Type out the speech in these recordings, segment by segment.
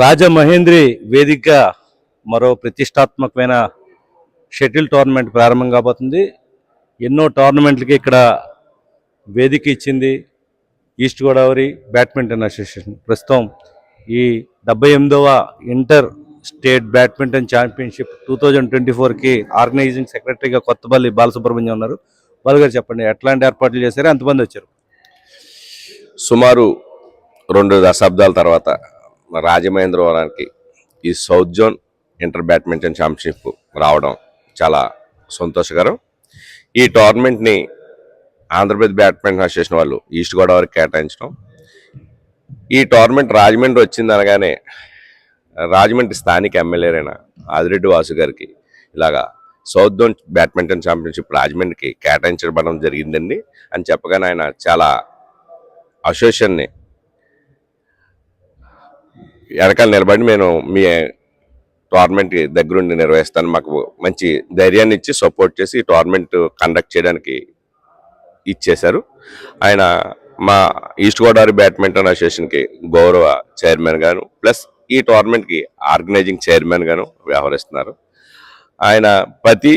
రాజమహేంద్రి వేదికగా మరో ప్రతిష్టాత్మకమైన షటిల్ టోర్నమెంట్ ప్రారంభం కాబోతుంది. ఎన్నో టోర్నమెంట్లకి ఇక్కడ వేదిక ఇచ్చింది ఈస్ట్ గోదావరి బ్యాడ్మింటన్ అసోసియేషన్. ప్రస్తుతం ఈ డెబ్బై ఎనిమిదవ inter state badminton championship two thousand twenty ఫోర్కి ఆర్గనైజింగ్ సెక్రటరీగా కొత్తపల్లి బాలసుబ్రహ్మణ్యం ఉన్నారు. బాలుగారు చెప్పండి ఎట్లాంటి ఏర్పాట్లు చేశారు? ఎంతమంది వచ్చారు? సుమారు రెండు దశాబ్దాల తర్వాత రాజమహేంద్రవరానికి ఈ south zone inter badminton championship రావడం చాలా సంతోషకరం. ఈ టోర్నమెంట్ని ఆంధ్రప్రదేశ్ బ్యాడ్మింటన్ అసోసియేషన్ వాళ్ళు ఈస్ట్ గోదావరికి కేటాయించడం. ఈ టోర్నమెంట్ రాజమండ్రి వచ్చింది అనగానే రాజమండ్రి స్థానిక ఎమ్మెల్యేరైన ఆదిరెడ్డి వాసు గారికి ఇలాగా సౌత్ జోన్ బ్యాడ్మింటన్ ఛాంపియన్షిప్ రాజమండ్రికి కేటాయించబడడం జరిగిందండి అని చెప్పగానే ఆయన చాలా అసోసియేషన్ని వెనకాల నిలబడి నేను మీ టోర్నమెంట్ దగ్గరుండి నిర్వహిస్తాను. మాకు మంచి ధైర్యాన్ని ఇచ్చి సపోర్ట్ చేసి ఈ టోర్నమెంట్ కండక్ట్ చేయడానికి ఇచ్చేశారు. ఆయన మా ఈస్ట్ గోదావరి బ్యాడ్మింటన్ అసోసియేషన్కి గౌరవ చైర్మన్ గాను ప్లస్ ఈ టోర్నమెంట్కి ఆర్గనైజింగ్ చైర్మన్ గాను వ్యవహరిస్తున్నారు. ఆయన ప్రతి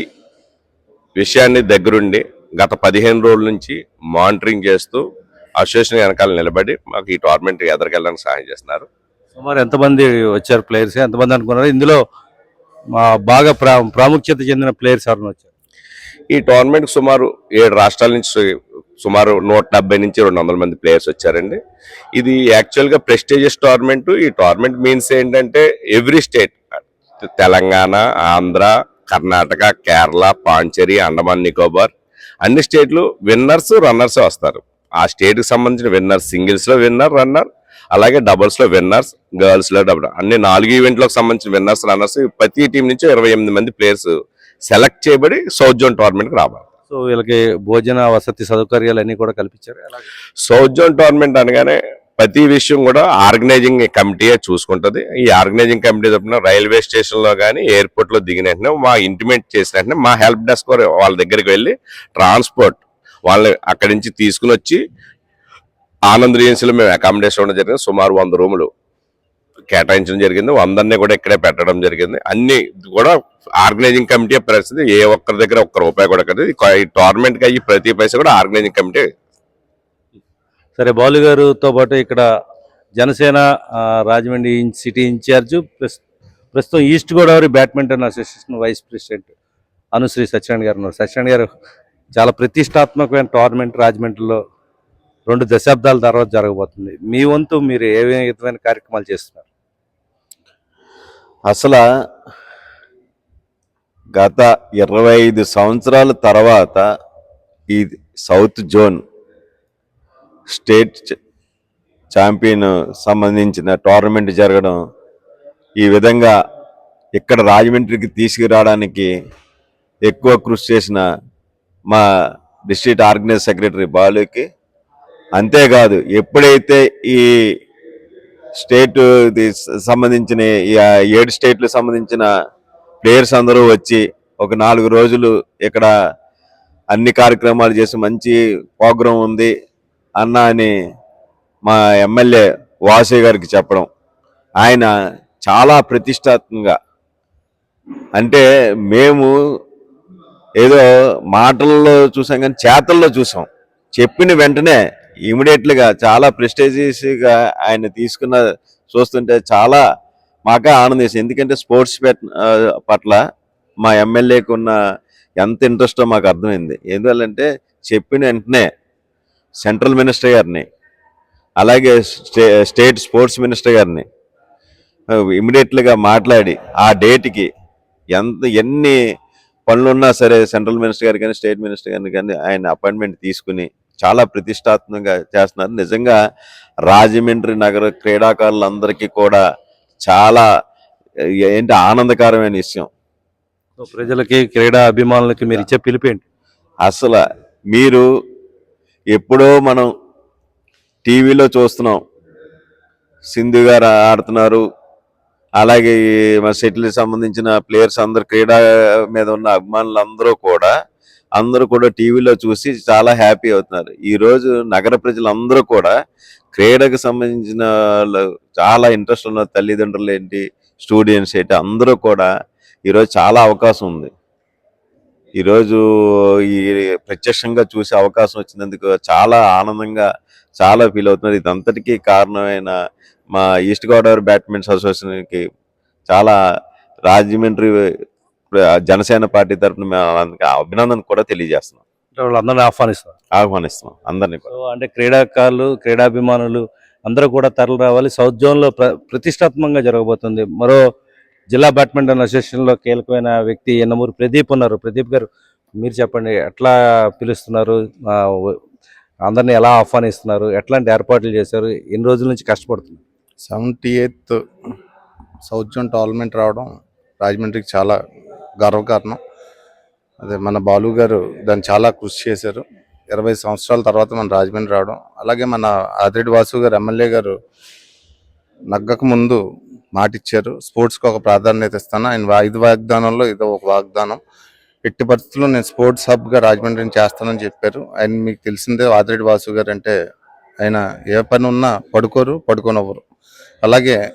విషయాన్ని దగ్గరుండి గత పదిహేను రోజుల నుంచి మానిటరింగ్ చేస్తూ అసోసియేషన్ వెనకాల నిలబడి మాకు ఈ టోర్నమెంట్ ఎదరికెళ్ళడానికి సహాయం చేస్తున్నారు. సుమారు ఎంతమంది వచ్చారు ప్లేయర్స్? ఎంతమంది అనుకున్నారు? ఇందులో మా బాగా ప్రా ప్రాముఖ్యత చెందిన ప్లేయర్స్ ఎవరైనా వచ్చారు? ఈ టోర్నమెంట్ సుమారు ఏడు రాష్ట్రాల నుంచి సుమారు నూట డెబ్బై నుంచి రెండు వందల మంది ప్లేయర్స్ వచ్చారండి. ఇది యాక్చువల్గా ప్రెస్టీజియస్ టోర్నమెంట్. ఈ టోర్నమెంట్ మీన్స్ ఏంటంటే ఎవ్రీ స్టేట్ తెలంగాణ ఆంధ్ర కర్ణాటక కేరళ పాంచేరి అండమాన్ నికోబార్ అన్ని స్టేట్లు విన్నర్స్ రన్నర్స్ వస్తారు. ఆ స్టేట్కి సంబంధించిన విన్నర్ సింగిల్స్లో విన్నర్ రన్నర్ అలాగే డబుల్స్లో విన్నర్స్ గర్ల్స్లో డబుల్ అన్ని నాలుగు ఈవెంట్లకు సంబంధించిన విన్నర్స్ రన్నర్స్ ప్రతి టీం నుంచి ఇరవై ఎనిమిది మంది ప్లేయర్స్ సెలెక్ట్ చేయబడి సౌత్ జోన్ టోర్నమెంట్కి రావాలి. సో వీళ్ళకి భోజన వసతి సౌకర్యాలు అన్ని కూడా కల్పించారు? సౌత్ జోన్ టోర్నమెంట్ అనగానే ప్రతి విషయం కూడా ఆర్గనైజింగ్ కమిటీయే చూసుకుంటది. ఈ ఆర్గనైజింగ్ కమిటీ తరపున రైల్వే స్టేషన్లో కానీ ఎయిర్పోర్ట్లో దిగిన వెంటనే మా ఇంటిమేట్ చేసిన వెంటనే మా హెల్ప్ డెస్క్ వాళ్ళ దగ్గరికి వెళ్ళి ట్రాన్స్పోర్ట్ వాళ్ళని అక్కడి నుంచి తీసుకుని వచ్చి ఆనంద్ రిజెన్సీలో మేము అకామిడేషన్ ఇవ్వడం జరిగింది. సుమారు వంద రూములు కేటాయించడం జరిగింది. వందరినీ కూడా ఇక్కడే పెట్టడం జరిగింది. అన్ని కూడా ఆర్గనైజింగ్ కమిటీ పరిస్థితి. ఏ ఒక్కరి దగ్గర ఒక్క రూపాయి కూడా కదా. ఈ టోర్నమెంట్కి అయ్యి ప్రతి పైసా కూడా ఆర్గనైజింగ్ కమిటీ సరే బాలు గారుతో పాటు ఇక్కడ Janasena Rajahmundry city in charge ప్రస్తుతం east Godavari badminton association vice president Anushree Satyanarayana గారు ఉన్నారు. సత్యనారాయణ గారు చాలా ప్రతిష్టాత్మకమైన టోర్నమెంట్ రాజమండ్రిలో రెండు దశాబ్దాల తర్వాత జరగబోతుంది. మీ వంతు మీరు ఏ విధమైన కార్యక్రమాలు చేస్తున్నారు? అసలు గత ఇరవై ఐదు సంవత్సరాల తర్వాత ఈ సౌత్ జోన్ స్టేట్ చ- ఛాంపియన్ సంబంధించిన టోర్నమెంట్ జరగడం ఈ విధంగా ఇక్కడ రాజమండ్రికి తీసుకురావడానికి ఎక్కువ కృషి చేసిన మా డిస్ట్రిక్ట్ ఆర్గనైజ్ సెక్రటరీ బాలుకి అంతేకాదు ఎప్పుడైతే ఈ స్టేట్ సంబంధించిన ఈ ఏడు స్టేట్లు సంబంధించిన ప్లేయర్స్ అందరూ వచ్చి ఒక నాలుగు రోజులు ఇక్కడ అన్ని కార్యక్రమాలు చేసి మంచి ప్రోగ్రాం ఉంది అన్న అని మా ఎమ్మెల్యే వాసే గారికి చెప్పడం. ఆయన చాలా ప్రతిష్టాత్మకంగా అంటే మేము ఏదో మాటల్లో చూసాం కానీ చేతల్లో చూసాం. చెప్పిన వెంటనే ఇమీడియట్లుగా చాలా ప్రెస్టేజియస్గా ఆయన తీసుకున్న చూస్తుంటే చాలా మాకే ఆనందిస్తుంది ఎందుకంటే స్పోర్ట్స్ పట్ల మా ఎమ్మెల్యేకి ఉన్న ఎంత ఇంట్రెస్టో మాకు అర్థమైంది. ఎందువల్లంటే చెప్పిన వెంటనే సెంట్రల్ మినిస్టర్ గారిని అలాగే స్టే స్టేట్ స్పోర్ట్స్ మినిస్టర్ గారిని ఇమీడియట్లుగా మాట్లాడి ఆ డేట్కి ఎంత ఎన్ని పనులున్నా సరే సెంట్రల్ మినిస్టర్ గారు కానీ స్టేట్ మినిస్టర్ గారిని కానీ ఆయన అపాయింట్మెంట్ తీసుకుని చాలా ప్రతిష్టాత్మకంగా చేస్తున్నారు. నిజంగా రాజమండ్రి నగర క్రీడాకారులందరికీ కూడా చాలా ఏంటి ఆనందకరమైన విషయం. ప్రజలకి క్రీడా అభిమానులకి మీరు ఇచ్చే పిలిపేంటి అసలు మీరు ఎప్పుడో మనం టీవీలో చూస్తున్నాం. సింధు గారు ఆడుతున్నారు. అలాగే ఈ మన షటిల్ సంబంధించిన ప్లేయర్స్ అందరు క్రీడా మీద ఉన్న అభిమానులు అందరూ కూడా అందరూ కూడా టీవీలో చూసి చాలా హ్యాపీ అవుతున్నారు. ఈ రోజు నగర ప్రజలందరూ కూడా క్రీడకు సంబంధించిన వాళ్ళు చాలా ఇంట్రెస్ట్ ఉన్న తల్లిదండ్రులు ఏంటి స్టూడెంట్స్ ఏంటి అందరూ కూడా ఈరోజు చాలా అవకాశం ఉంది. ఈరోజు ఈ ప్రత్యక్షంగా చూసే అవకాశం వచ్చినందుకు చాలా ఆనందంగా చాలా ఫీల్ అవుతున్నారు. ఇదంతటికీ కారణమైన మా ఈస్ట్ గోదావరి బ్యాడ్మింటన్ అసోసియేషన్కి చాలా రాజమండ్రి జనసేన పార్టీ తరఫున అభినందన కూడా తెలియజేస్తున్నాం. వాళ్ళందరినీ ఆహ్వానిస్తున్నారు ఆహ్వానిస్తున్నాం అందరినీ అంటే క్రీడాకారులు క్రీడాభిమానులు అందరూ కూడా తరలి రావాలి. సౌత్ జోన్లో ప్ర ప్రతిష్టాత్మకంగా జరగబోతుంది. మరో జిల్లా బ్యాడ్మింటన్ అసోసియేషన్లో కీలకమైన వ్యక్తి ఎన్నమూరి ప్రదీప్ ఉన్నారు. ప్రదీప్ గారు మీరు చెప్పండి ఎట్లా పిలుస్తున్నారు? అందరినీ ఎలా ఆహ్వానిస్తున్నారు? ఎట్లాంటి ఏర్పాట్లు చేశారు? ఎన్ని రోజుల నుంచి కష్టపడుతున్నారు? Seventy eighth south zone tournament రావడం రాజమండ్రికి చాలా గర్వకారణం. అదే మన బాలు గారు దాన్ని చాలా కృషి చేశారు. ఇరవై సంవత్సరాల తర్వాత మన రాజమండ్రి రావడం అలాగే మన ఆదిరెడ్డి వాసు గారు ఎమ్మెల్యే గారు నగ్గక ముందు మాటిచ్చారు. స్పోర్ట్స్కి ఒక ప్రాధాన్యత ఇస్తాను. ఆయన ఐదు వాగ్దానంలో ఇదో ఒక వాగ్దానం. ఎట్టి పరిస్థితుల్లో నేను స్పోర్ట్స్ హబ్గా రాజమండ్రిని చేస్తానని చెప్పారు. ఆయన మీకు తెలిసిందే ఆదిరెడ్డి వాసు గారు అంటే ఆయన ఏ పని ఉన్నా పడుకోరు పడుకోనవ్వరు. అలాగే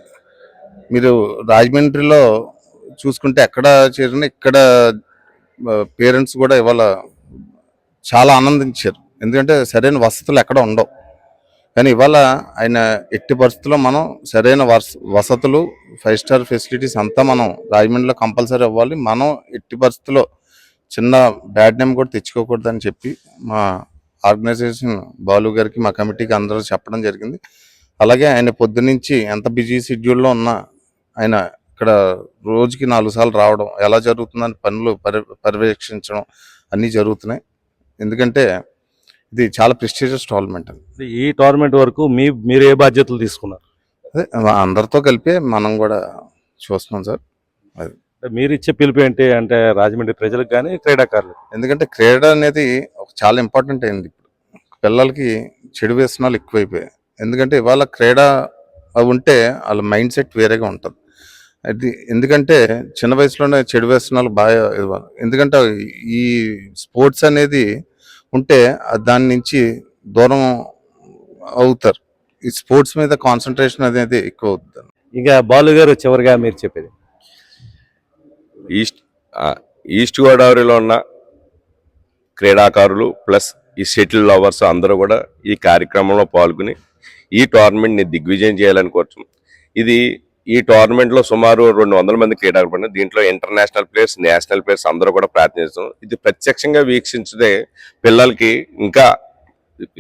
మీరు రాజమండ్రిలో చూసుకుంటే ఎక్కడ చేరిన ఇక్కడ పేరెంట్స్ కూడా ఇవాళ చాలా ఆనందించారు. ఎందుకంటే సరైన వసతులు ఎక్కడ ఉండవు. కానీ ఇవాళ ఆయన ఎట్టి పరిస్థితుల్లో మనం సరైన వస వసతులు ఫైవ్ స్టార్ ఫెసిలిటీస్ అంతా మనం రాజమండ్రిలో కంపల్సరీ అవ్వాలి. మనం ఎట్టి పరిస్థితుల్లో చిన్న బ్యాడ్ నేమ్ కూడా తెచ్చుకోకూడదని చెప్పి మా ఆర్గనైజేషన్ బాలు గారికి మా కమిటీకి అందరూ చెప్పడం జరిగింది. అలాగే ఆయన పొద్దునుంచి ఎంత బిజీ షెడ్యూల్లో ఉన్నా ఆయన ఇక్కడ రోజుకి నాలుగు సార్లు రావడం ఎలా జరుగుతుందని పనులు పరి పర్యవేక్షించడం అన్నీ జరుగుతున్నాయి. ఎందుకంటే ఇది చాలా ప్రెస్టీజియస్ టోర్నమెంట్ అండి ఈ టోర్నమెంట్ వరకు మీ మీరు ఏ బాధ్యతలు తీసుకున్నారు? అదే అందరితో కలిపి మనం కూడా చూస్తున్నాం సార్. అంటే మీరు ఇచ్చే పిలుపు ఏంటి అంటే రాజమండ్రి ప్రజలకు కానీ క్రీడాకారులకు? ఎందుకంటే క్రీడ అనేది ఒక చాలా ఇంపార్టెంట్ అయింది ఇప్పుడు. పిల్లలకి చెడు వ్యసనాలు ఎక్కువైపోయాయి. ఎందుకంటే ఇవాళ క్రీడ ఉంటే వాళ్ళ మైండ్ సెట్ వేరేగా ఉంటుంది. అది ఎందుకంటే చిన్న వయసులోనే చెడు వ్యసనాలు బాగా ఇవ్వాలి ఎందుకంటే ఈ స్పోర్ట్స్ అనేది ఉంటే దాని నుంచి దూరం అవుతారు. ఈ స్పోర్ట్స్ మీద కాన్సన్ట్రేషన్ అనేది ఎక్కువ అవుతుంది ఇక బాలు గారు చివరిగా మీరు చెప్పేది? ఈస్ట్ ఈస్ట్ గోదావరిలో ఉన్న క్రీడాకారులు ప్లస్ ఈ షటిల్ లవర్స్ అందరూ కూడా ఈ కార్యక్రమంలో పాల్గొని ఈ టోర్నమెంట్ని దిగ్విజయం చేయాలని కోరుతున్నాం ఇది ఈ టోర్నమెంట్లో సుమారు రెండు వందల మంది క్రీడాకారులు దీంట్లో ఇంటర్నేషనల్ ప్లేయర్స్ నేషనల్ ప్లేయర్స్ అందరూ కూడా ప్రార్థిస్తున్నాం ఇది ప్రత్యక్షంగా వీక్షించితే పిల్లలకి ఇంకా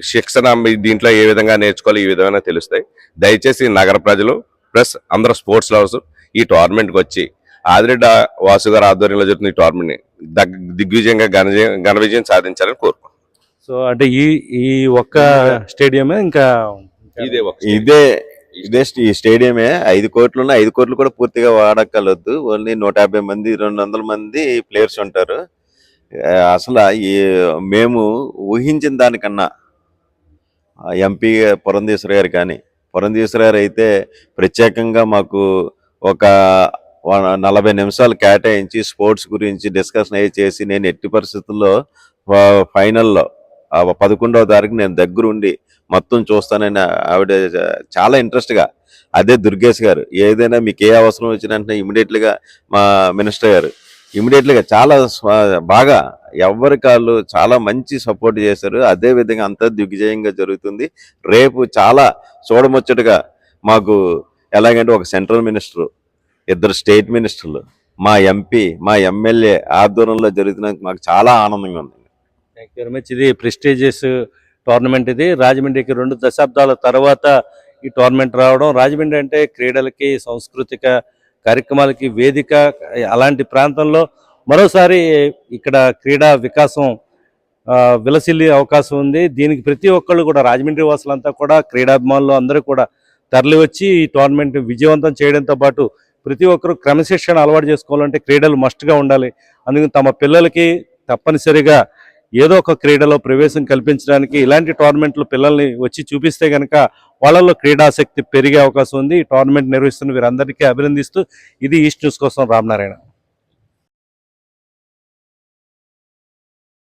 శిక్షణ దీంట్లో ఏ విధంగా నేర్చుకోవాలి ఈ విధంగా తెలుస్తాయి. దయచేసి నగర ప్రజలు ప్లస్ అందరూ స్పోర్ట్స్ లవర్స్ ఈ టోర్నమెంట్కి వచ్చి ఆదిరెడ్డి వాసు గారి ఆధ్వర్యంలో జరుగుతున్న ఈ టోర్నమెంట్ని దగ్- దిగ్విజయంగా ఘన విజయం- సాధించాలని కోరుకుంటున్నాను సో అంటే ఈ ఈ ఒక్క స్టేడియమే ఇంకా ఇదే ఇదే ఇదే ఈ స్టేడియమే. ఐదు కోట్లు ఉన్న ఐదు కోట్లు కూడా పూర్తిగా వాడక్కర్లేదు. ఓన్లీ నూట యాభై మంది రెండు వందల మంది ప్లేయర్స్ ఉంటారు. అసలు ఈ మేము ఊహించిన దానికన్నా ఎంపీ పురంధేశ్వర గారు కానీ పురంధేశ్వర గారు అయితే ప్రత్యేకంగా మాకు ఒక వ- నలభై నిమిషాలు కేటాయించి స్పోర్ట్స్ గురించి డిస్కషన్ అయ్యి చేసి నేను ఎట్టి పరిస్థితుల్లో ఫైనల్లో పదకొండవ తారీఖు నేను దగ్గరుండి మొత్తం చూస్తానని ఆవిడ చాలా ఇంట్రెస్ట్గా అదే దుర్గేష్ గారు ఏదైనా మీకు ఏ అవసరం వచ్చిన వెంటనే ఇమీడియట్లీగా మా మినిస్టర్ గారు ఇమీడియట్లీగా చాలా బాగా ఎవరి కాళ్ళు చాలా మంచి సపోర్ట్ చేశారు. అదే విధంగా అంతా దిగ్విజయంగా జరుగుతుంది. రేపు చాలా చూడముచ్చటగా మాకు ఎలాగంటే ఒక సెంట్రల్ మినిస్టర్ ఇద్దరు స్టేట్ మినిస్టర్లు మా ఎంపీ మా ఎమ్మెల్యే ఆధ్వర్యంలో జరుగుతున్నందుకు మాకు చాలా ఆనందంగా ఉంది. థ్యాంక్ యూ వెరీ మచ్ ఇది ప్రెస్టీజియస్ టోర్నమెంట్ ఇది. రాజమండ్రికి రెండు దశాబ్దాల తర్వాత ఈ టోర్నమెంట్ రావడం. రాజమండ్రి అంటే క్రీడలకి సాంస్కృతిక కార్యక్రమాలకి వేదిక అలాంటి ప్రాంతంలో మరోసారి ఇక్కడ క్రీడా వికాసం విలసిల్లి విలసిల్లే అవకాశం ఉంది. దీనికి ప్రతి ఒక్కళ్ళు కూడా రాజమండ్రి వాసులంతా కూడా క్రీడాభిమానులు అందరూ కూడా తరలివచ్చి ఈ టోర్నమెంట్ విజయవంతం చేయడంతో పాటు ప్రతి ఒక్కరు క్రమశిక్షణ అలవాటు చేసుకోవాలంటే క్రీడలు మస్ట్గా ఉండాలి. అందుకని తమ పిల్లలకి తప్పనిసరిగా ఏదో ఒక క్రీడలో ప్రవేశం కల్పించడానికి ఇలాంటి టోర్నమెంట్లు పిల్లల్ని వచ్చి చూపిస్తే కనుక వాళ్ళల్లో క్రీడాశక్తి పెరిగే అవకాశం ఉంది. ఈ టోర్నమెంట్ నిర్వహిస్తున్న వీరందరికీ అభినందిస్తూ ఇది ఈస్ట్ న్యూస్ కోసం రామనారాయణ.